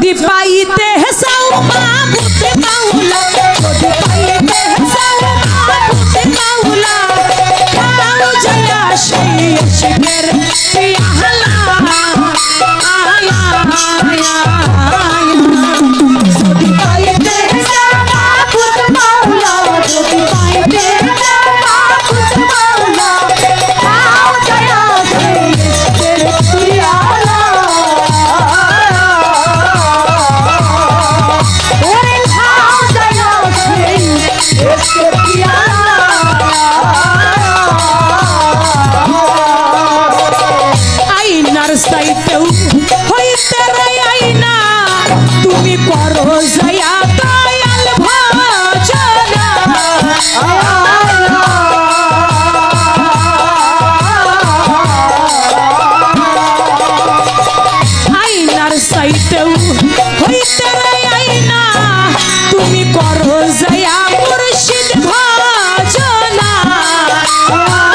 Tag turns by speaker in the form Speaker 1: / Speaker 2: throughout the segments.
Speaker 1: যদি পাইতে আইনার সাইতেও হইতে Bye.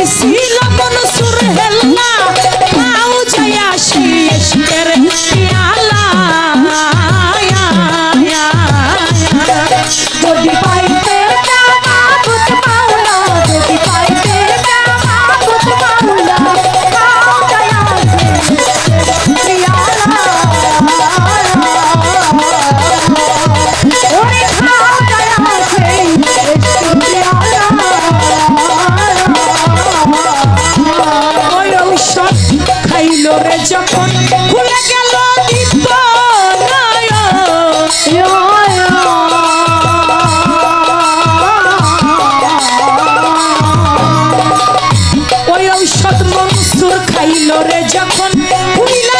Speaker 1: ঔষধ খাইল রে যখন খুলে গেল ওই ঔষধ মনসুর খাইল রে যখন খুলে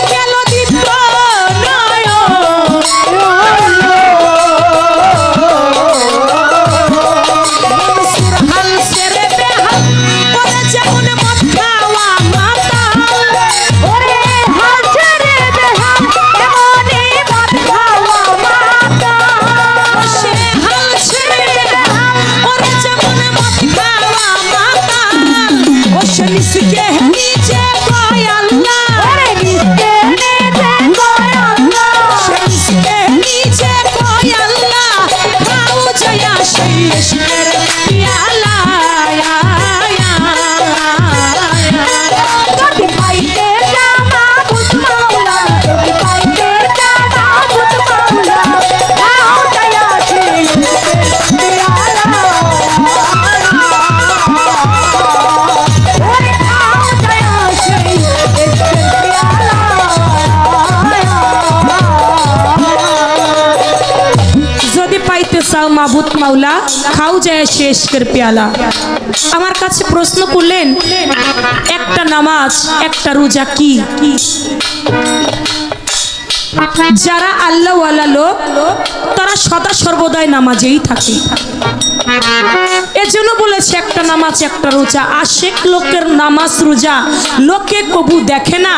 Speaker 1: চাও মাবুত মাওলা, খাও যায় শেষ পেয়ালা। আমার কাছে প্রশ্ন করলেন, একটা নামাজ, একটা রোজা কি? যারা আল্লাহওয়ালা লোক, তারা সদা সর্বদাই নামাজেই থাকে। এজন্য বলেছে, একটা নামাজ, একটা রোজা। আশেক লোকের নামাজ, রোজা। লোকে কবু দেখে না,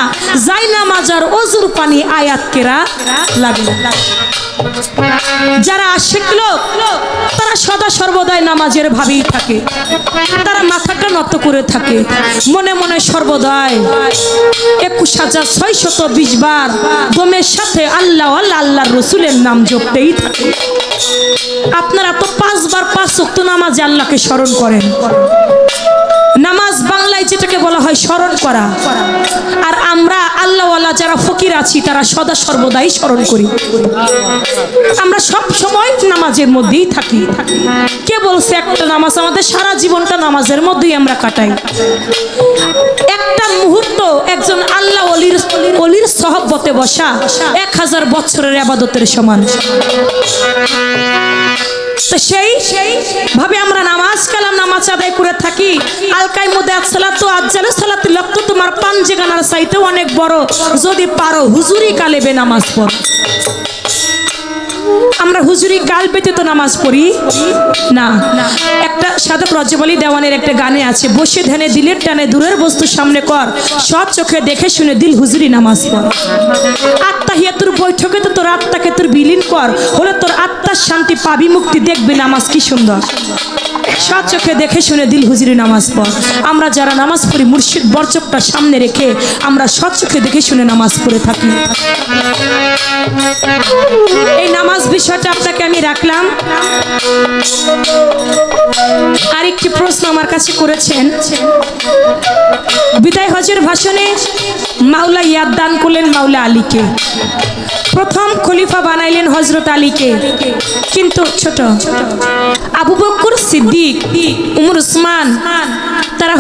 Speaker 1: যাই নামাজ আর অজুর পানি আয়াত কেরা লাগল। যারা আশেক লোক তারা সদা সর্বদাই নামাজের ভাবেই থাকে। তারা মাথাটা নত করে থাকে। মনে মনে সর্বদাই একুশ হাজার ছয়শত বিশ বার দমের সাথে আল্লাহ আল্লাহ রসুলের নাম জপতেই থাকে। আপনারা তো পাঁচবার পাঁচ উক্ত নামাজে আল্লাহকে স্মরণ করেন। নামাজ বাংলায় যেটাকে বলা হয় স্মরণ করা। আমরা আল্লাহওয়ালা যারা ফকির আছি, তারা সদা সর্বদাই স্মরণ করি। আমরা সব সময় নামাজের মধ্যেই থাকি। কে বলছে একটা নামাজ আমাদের সারা জীবনটা নামাজের মধ্যেই আমরা কাটাই? একটা মুহূর্ত একজন আল্লাহ অলির অলির সহব্বতে বসা এক হাজার বছরের আবাদতের সমান। সেই ভাবে আমরা নামাজ নামাজ আদায় করে থাকি। আলকাই মধ্যে সালাত আজ্জালে, সালাত লক্ত তোমার পাঞ্জে গানার চাইতে অনেক বড়। যদি পারো হুজুরি কালেবে নামাজ পড়ো। আমরা হুজুরি গাল পেতে তো নামাজ পড়ি? না। একটা সাধক রজবলি দেওয়ানের একটা গানে আছে, বসে ধ্যানে দিলের টানে দূরের বস্তু সামনে কর, সৎ চোখে দেখে শুনে দিল হুজুরি নামাজ পড়। আত্মা হিয়া তোর বৈঠকে তো তোর আত্মাকে তোর বিলীন কর, হলে তোর আত্মার শান্তি পাবি, মুক্তি দেখবি, নামাজ কি সুন্দর। সৎ চোখে দেখে শুনে দিল হুজুরি নামাজ পড়। আমরা যারা নামাজ পড়ি, মুর্শিদ বরচকটা সামনে রেখে আমরা সৎ চোখে দেখে শুনে নামাজ পড়ে থাকি। এই নামাজ বিষয়টা আপনাকে আমি রাখলাম। আরেকটি প্রশ্ন আমার কাছে করেছেন। বিদায় হজের ভাষণে মাওলা ইয়াদ দান করলেন মাওলা আলীকে। প্রথম খলিফা বানাইলেন হজরত আলীকে। কিন্তু ছোট। আবু বক্কর সিদ্দিক, উমর উসমান, তারা